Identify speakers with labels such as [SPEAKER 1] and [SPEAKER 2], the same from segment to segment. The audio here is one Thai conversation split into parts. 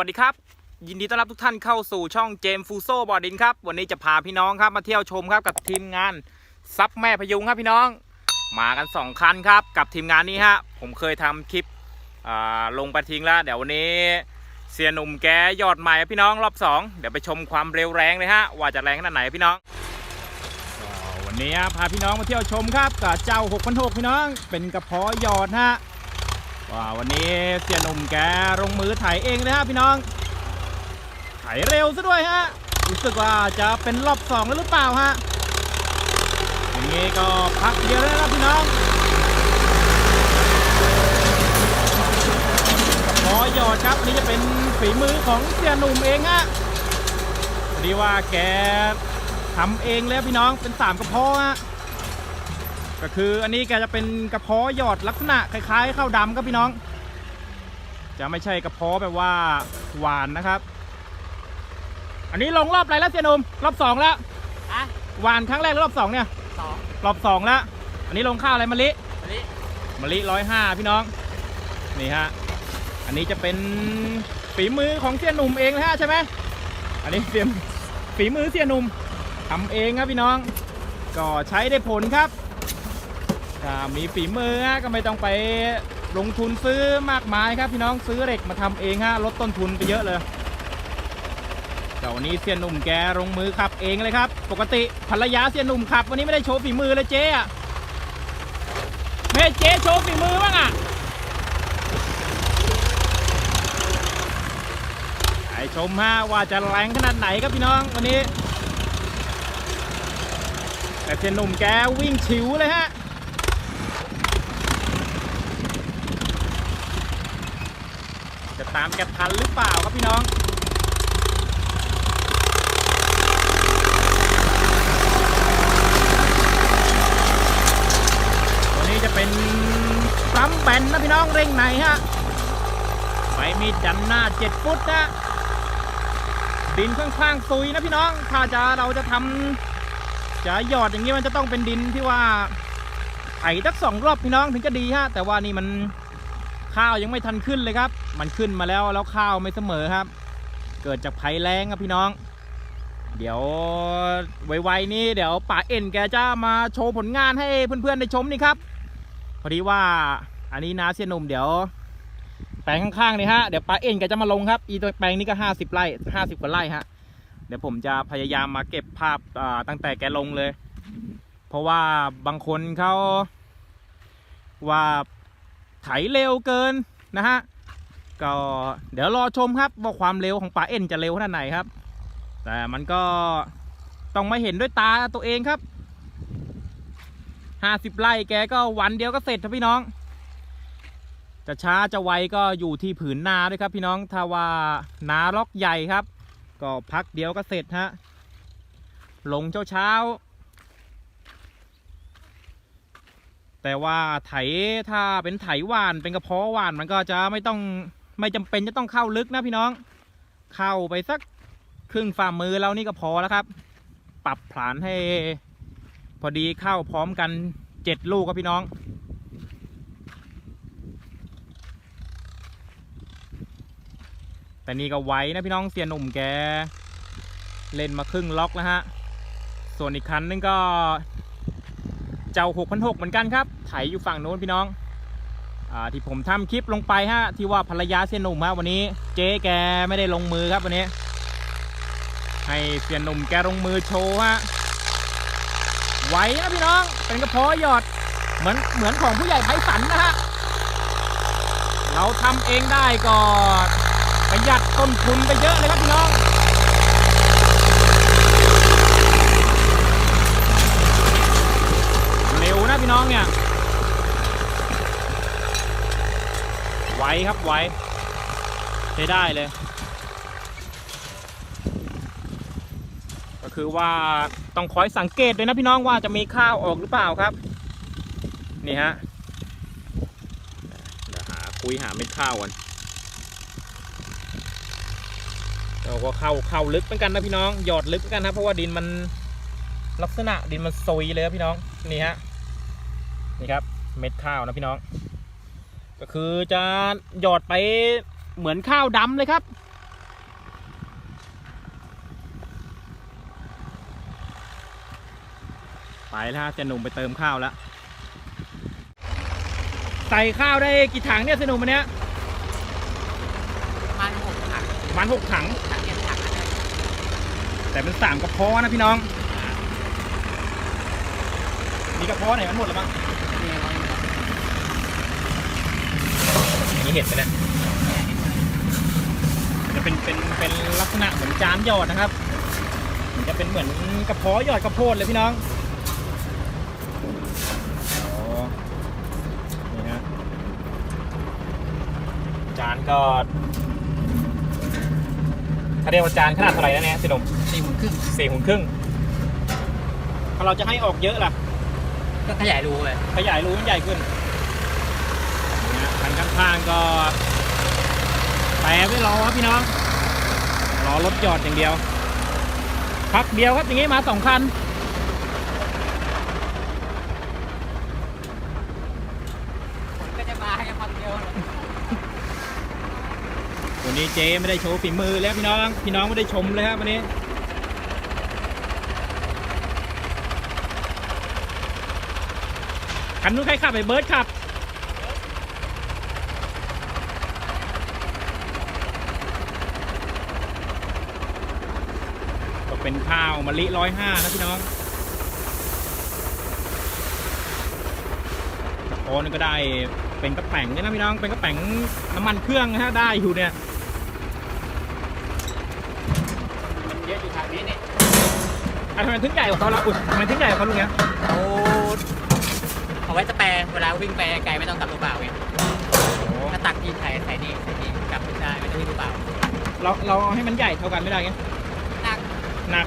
[SPEAKER 1] สวัสดีครับ ยินดีต้อนรับทุกท่านเข้าสู่ช่องเจมฟูโซบอดินครับ วันนี้จะพาพี่น้องครับมาเที่ยวชมครับกับทีมงานซับแม่พยุงครับพี่น้อง มากัน 2 คันครับ กับทีมงานนี้ฮะผมเคยทำคลิปลงไปทิ้งแล้ว เดี๋ยววันนี้เสียหนุ่มแกยอดใหม่พี่น้องรอบ 2 เดี๋ยวไปชมความเร็วแรงเลยฮะว่าจะแรงขนาดไหนพี่น้องวันนี้พาพี่น้องมาเที่ยวชมครับกับเจ้า6,600พี่น้อง เป็นกระเพาะยอดฮะ ว่าวันนี้เสียหนุ่มแกลงมือไถเองเลยฮะพี่น้อง ไถเร็วซะด้วยฮะ รู้สึกว่าจะเป็นรอบสองแล้วหรือเปล่าฮะอย่างนี้ก็พักเดียวแล้วนะครับพี่น้องขอหยอดครับนี่จะเป็นฝีมือของเสียหนุ่มเองฮะดีว่าแกทำเองเลยครับพี่น้องเป็นสามกระเพาะฮะ ก็คืออันนี้แกจะเป็นกระเพาะหยอดลักษณะคล้ายๆข้าวดำครับพี่น้อง จะไม่ใช่กระเพาะแบบว่าหวานนะครับ อันนี้ลงรอบอะไรแล้วเสียหนมรอบสองแล้ว
[SPEAKER 2] อะ
[SPEAKER 1] หวานครั้งแรกหรือรอบสองเนี่ย
[SPEAKER 2] สอง
[SPEAKER 1] รอบสองแล้ว อันนี้ลงข้าวอะไรมะลิ
[SPEAKER 2] อันนี้
[SPEAKER 1] มะลิร้อยห้าพี่น้องนี่ฮะอันนี้จะเป็นฝีมือของเสียหนุ่มเองนะฮะใช่ไหมอันนี้เสียฝีมือเสียหนุ่มทำเองครับพี่น้อง ก็ใช้ได้ผลครับ ถ้ามีฝีมือก็ไม่ต้องไปลงทุนซื้อมากมายครับพี่น้องซื้อเหล็กมาทำเองฮะลดต้นทุนไปเยอะเลยแต่วันนี้เสียหนุ่มแกลงมือขับเองเลยครับ ปกติภรรยาเสียหนุ่มขับ วันนี้ไม่ได้โชว์ฝีมือเลยเจ๊อะแม่เจ๊โชว์ฝีมือบ้างอะไอชมฮะว่าจะแรงขนาดไหนครับพี่น้องวันนี้ แต่เสียหนุ่มแกวิ่งฉิวเลยฮะ จะ ตามแกทันหรือเปล่าครับพี่น้องตัวนี้จะเป็นปั๊มแบนนะพี่น้องเร่งในฮะไฟมีดดันหน้า7ฟุตนะดินค่อนข้างซุยนะพี่น้อง ถ้าจะเราจะทำจะหยอดอย่างนี้มันจะต้องเป็นดินที่ว่าไถสักสองรอบพี่น้องถึงจะดีฮะแต่ว่านี่มันข้าวยังไม่ทันขึ้นเลยครับ มันขึ้นมาแล้วแล้วข้าวไม่เสมอครับ เกิดจากภัยแล้งครับพี่น้อง เดี๋ยวไวๆนี้เดี๋ยวป่าเอ็นแกจะมาโชว์ผลงานให้เพื่อนๆได้ชมนี่ครับ พอดีว่าอันนี้นาเสียหนุ่มเดี๋ยว แปลงข้างๆนี่ฮะเดี๋ยวป่าเอ็นแกจะมาลงครับ อีตัวแปลงนี้ก็50ไร่50กว่าไร่ฮะเดี๋ยวผมจะพยายามมาเก็บภาพตั้งแต่แกลงเลย เพราะว่าบางคนเขาว่าไถเร็วเกินนะฮะ ก็เดี๋ยวรอชมครับว่าความเร็วของป่าเอ็นจะเร็วขนาดไหนครับ แต่มันก็ต้องมาเห็นด้วยตาตัวเองครับห้าสิบไร่แกก็วันเดียวก็เสร็จครับพี่น้อง จะช้าจะไวก็อยู่ที่ผืนนาด้วยครับพี่น้องถ้าว่านาล็อกใหญ่ครับ ก็พักเดียวก็เสร็จฮะลงเช้าเช้าแต่ว่าไถถ้าเป็นไถหวานเป็นกระเพาะหวานมันก็จะไม่ต้อง ไม่จำเป็นจะต้องเข้าลึกนะพี่น้อง เข้าไปสักครึ่งฝ่ามือเรานี่ก็พอแล้วครับ ปรับผลานให้ พอดีเข้าพร้อมกันเจ็ดลูกครับพี่น้อง แต่นี่ก็ไวนะพี่น้องเสียหนุ่มแก เล่นมาครึ่งล็อกแล้วฮะ ส่วนอีกคันนึงก็ เจ้า6,600เหมือนกันครับ ไถอยู่ฝั่งโน้นพี่น้อง ที่ผมทำคลิปลงไปฮะที่ว่าภรรยาเสียหนุ่มฮะวันนี้ เจ๊แกไม่ได้ลงมือครับวันนี้ ให้เสียหนุ่มแกลงมือโชว์ฮะไหวนะพี่น้องเป็นกระเพาะหยอดเหมือนเหมือนของผู้ใหญ่ไพศาลนะฮะเราทำเองได้ก็ประหยัดต้นทุนไปเยอะเลยครับพี่น้องเร็วนะพี่น้องเนี่ย ไว ครับไวใช้ได้เลย ก็คือว่าต้องคอยสังเกตเลยนะพี่น้องว่าจะมีข้าวออกหรือเปล่าครับ นี่ฮะเดี๋ยวหาคุยหาเม็ดข้าวก่อนเราก็เข้าเข้าลึกเหมือนกันนะพี่น้องหยอดลึกเหมือนกันครับเพราะว่าดินมันลักษณะดินมันซุยเลยครับพี่น้องนี่ฮะนี่ครับ เม็ดข้าวนะพี่น้อง ก็คือจะหยอดไปเหมือนข้าวดำเลยครับ ไปแล้วจะหนุ่มไปเติมข้าวแล้ว ใส่ข้าวได้กี่ถังเนี่ยสนุ่มวันนี้ย
[SPEAKER 2] ประมาณหกถัง
[SPEAKER 1] ประมาณหกถัง
[SPEAKER 2] ถังเกถัง
[SPEAKER 1] แต่เป็นสามกระเพาะนะพี่น้อง มีกระเพาะไหนมันหมดแล้วบ้าง นี้เห็นไหมเนี่ยมันจะเป็นเป็นเป็นลักษณะเหมือนจานหยอดนะครับมันจะเป็นเหมือนกระเพาะหยอดกระโพดเลยพี่น้องอ๋อนี่ฮะจานก็เขาเรียกว่าจานขนาดเท่าไหร่นะเนี่ยสิหนม
[SPEAKER 2] สี่หมุนครึ่ง
[SPEAKER 1] สี่หุ่นครึ่งถ้าเราจะให้ออกเยอะล่ะ
[SPEAKER 2] ก็ขยายรูเลย
[SPEAKER 1] ขยายรูมันใหญ่ขึ้นนี่ฮะคัน ข้างๆก็แปรไว้รอครับพี่น้องรอรถหยอดอย่างเดียว พักเดียวครับอย่างงี้มาสองคัน
[SPEAKER 2] ก็จะมาให้พักเดียว
[SPEAKER 1] วันนี้เจ๊ไม่ได้โชว์ฝีมือแล้วพี่น้องพี่น้องไม่ได้ชมเลยครับวันนี้คันนู้นใครขับไอ้เบิร์ดขับ เป็นข้าวมะลิร้อยห้านะพี่น้องตะโอนก็ได้เป็นกระแป๋งเนี่ยนะพี่น้อง เป็นกระแป๋งน้ำมันเครื่องนะฮะได้อยู่เนี่ย
[SPEAKER 2] มันเยอะอยู่ทางนี้เนี่ย
[SPEAKER 1] อะทำไมถึงใหญ่กว่าเขาละอุ้ยทำไมถึงใหญ่กว่าเขาลุงเนี้ย
[SPEAKER 2] เขาเอาไว้สแปรเวลาวิ่งไปไกลไม่ต้องกลับตัวเปล่าไงถ้าตักที่ไทยใส่นี่ใส่นี่กลับได้ไม่ต้องวิ่งตัวเปล่า
[SPEAKER 1] เราเราเอาให้มันใหญ่เท่ากันไม่ได้ไง
[SPEAKER 2] หนัก
[SPEAKER 1] หนัก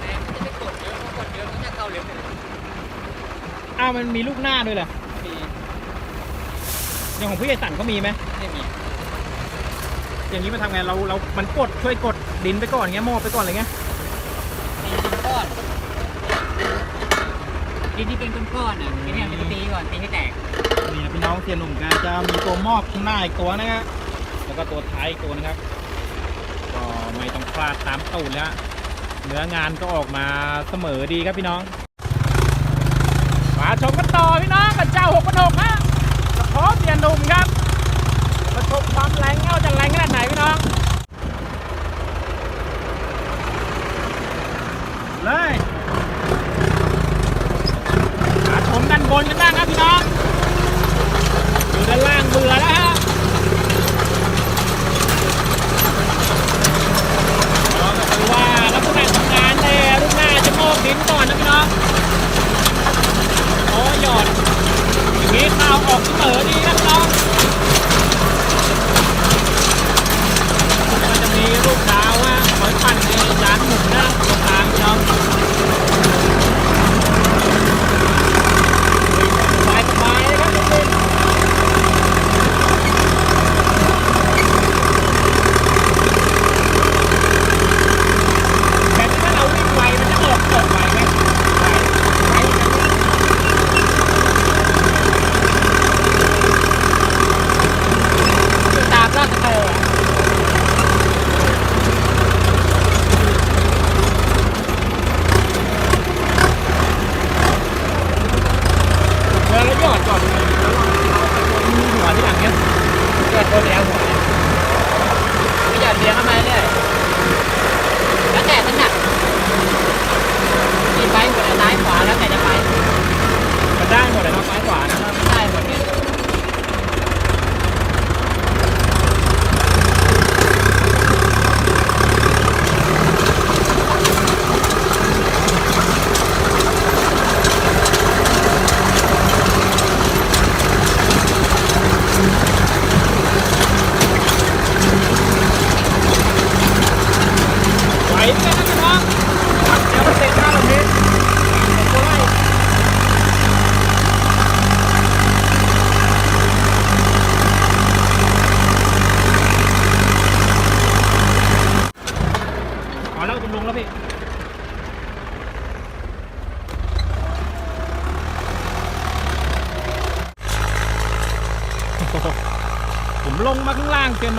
[SPEAKER 2] แต่มันจะไม่กดเยอะเพราะกดเยอะมันจะเข้าเร็วเลย
[SPEAKER 1] อ้าวมันมีลูกหน้าด้วยเหรอ
[SPEAKER 2] มี
[SPEAKER 1] อย่างของพี่ไอสันเขามีไหม
[SPEAKER 2] ไม่มี
[SPEAKER 1] อย่างนี้มาทำไงเราเรา มันกดช่วยกดดินไปก่อนเงี้ยมอบไปก่อนอะไรเงี้ย
[SPEAKER 2] มีดินก้อนดินที่เป็นก้อนๆอะทีเนี้ยมันจะตีก่อนตีให้แตก
[SPEAKER 1] นี่นะพี่น้องเทียนหนุ่มกันจะมีตัวมอบข้างหน้าอีกตัวนะฮะแล้วก็ตัวท้ายอีกตัวนะครับ ก็ไม่ต้องพลาดตามตูดแล้วเนื้องานก็ออกมาเสมอดีครับพี่น้องมาชมกันต่อพี่น้องกับเจ้าหกพันหกฮะกระเพาะเทียนหนุ่มครับมาชมความแรงเอาจะแรงขนาดไหนพี่น้องเลยมาชมด้านบนกันบ้างครับพี่น้อง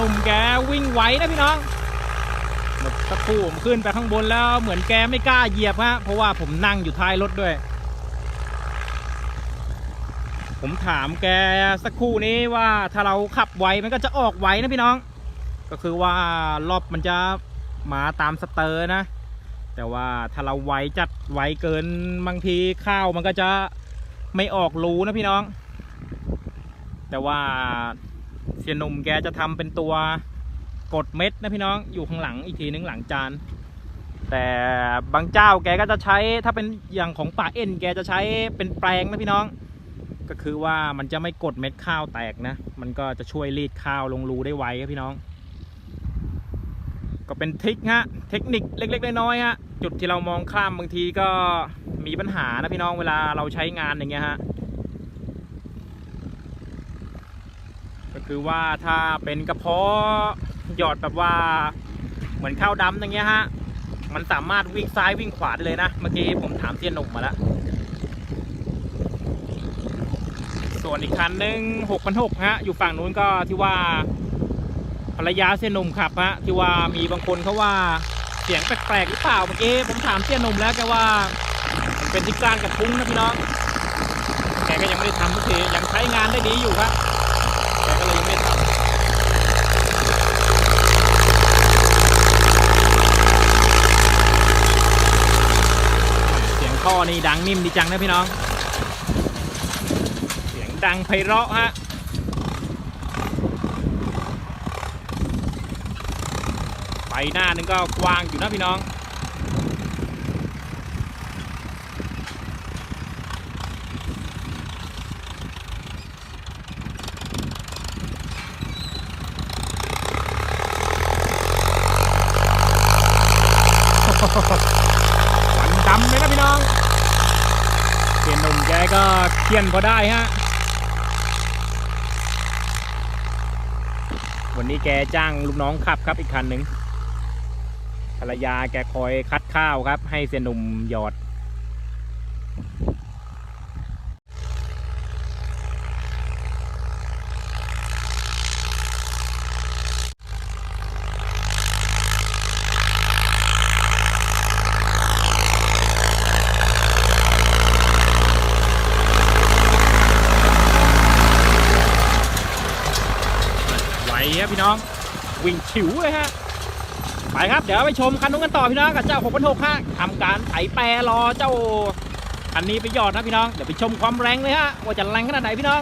[SPEAKER 1] นุ่มแกวิ่ง
[SPEAKER 2] ไหวนะ
[SPEAKER 1] พี่น้องสักครู่ผมขึ้นไปข้างบนแล้วเหมือนแกไม่กล้าเหยียบฮะเพราะว่าผมนั่งอยู่ท้ายรถด้วย ผมถามแกสักครู่นี้ว่าถ้าเราขับไวมันก็จะออกไวนะพี่น้อง ก็คือว่ารอบมันจะมาตามสเตอร์นะ แต่ว่าถ้าเราไวจัดไวเกินบางทีข้าวมันก็จะไม่ออกรูนะพี่น้อง แต่ว่า สียหนุ่มแกจะทำเป็นตัวกดเม็ดนะพี่น้องอยู่ข้างหลังอีกทีนึงหลังจาน แต่บางเจ้าแกก็จะใช้ถ้าเป็นอย่างของป่าเอ็นแกจะใช้เป็นแปลงนะพี่น้อง ก็คือว่ามันจะไม่กดเม็ดข้าวแตกนะ มันก็จะช่วยรีดข้าวลงรูได้ไวครับพี่น้อง ก็เป็นทริคฮะเทคนิคเล็กๆน้อยๆฮะจุดที่เรามองข้ามบางทีก็มีปัญหานะพี่น้องเวลาเราใช้งานอย่างเงี้ยฮะ คือว่าถ้าเป็นกระเพาะหยอดแบบว่าเหมือนข้าวดำอย่างเงี้ยฮะ มันสามารถวิ่งซ้ายวิ่งขวาได้เลยนะ เมื่อกี้ผมถามเสี้ยนหนุ่มมาแล้ว ส่วนอีกคันหนึ่งหกพันหกฮะ อยู่ฝั่งนู้นก็ที่ว่าภรรยาเสียนหนุ่มขับฮะ ที่ว่ามีบางคนเขาว่าเสียงแปลกๆหรือเปล่าเมื่อกี้ผมถามเสียนหนุ่มแล้วแกว่ามันเป็นที่กลางกับพุ้งนะพี่น้อง แกก็ยังไม่ได้ทำทุกทียังใช้งานได้ดีอยู่ครับ เลยยังไม่ทำเสียงท่อนี่ดังนิ่มดีจังนะพี่น้อง เสียงดังไพเราะฮะไฟหน้านึงก็กว้างอยู่นะพี่น้อง หวันดำเลยนะพี่น้อง เสียหนุ่มแก็เคียนพอได้ฮะ วันนี้แกจ้างลูกน้องขับครับอีกคันหนึ่งภรรยาแกคอยคัดข้าวครับ ให้เสียหนุ่มหยอด ไหวครับพี่น้องวิ่งฉิวเลยฮะไปครับเดี๋ยวไปชมคันนู้นกันต่อพี่น้องกับเจ้า6 6 0ฮะทำการไถแปรรอเจ้าอันนี้ไปยอดนะพี่น้องเดี๋ยวไปชมความแรงเลยฮะว่าจะแรงขนาดไหนพี่น้อง